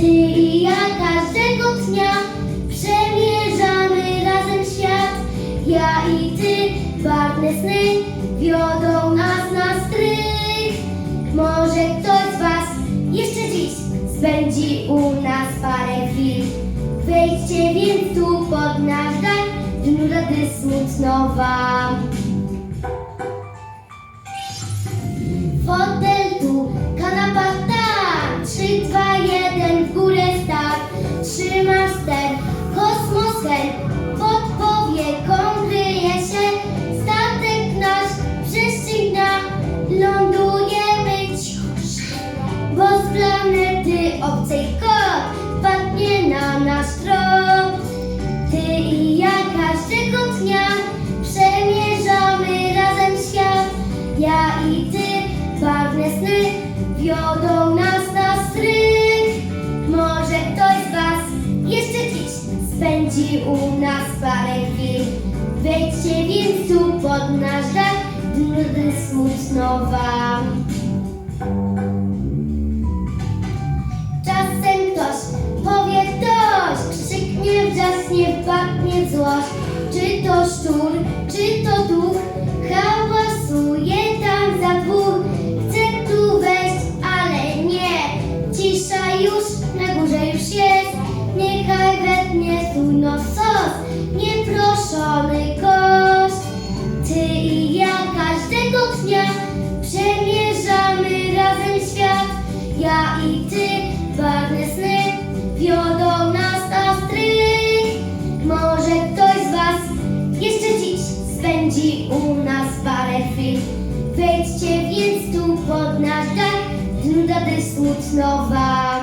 Ty i ja każdego dnia przemierzamy razem świat. Ja i ty, barwne sny wiodą nas na strych. Może ktoś z was jeszcze dziś spędzi u nas parę chwil. Wejdźcie więc tu pod nasz dach, dnu rady smutno wam. Spędzi u nas parę chwil. Wejdźcie więc tu pod nasz dach, gdy smutno wam. Czasem ktoś powie dość, krzyknie, wrzaśnie, wpadnie złość. Czy to szczur, czy to duch, Ja i ty, barwne sny, wiodą nas na strych. Może ktoś z was jeszcze dziś spędzi u nas parę chwil. Wejdźcie więc tu pod nasz dach, nuda gdy smutno wam.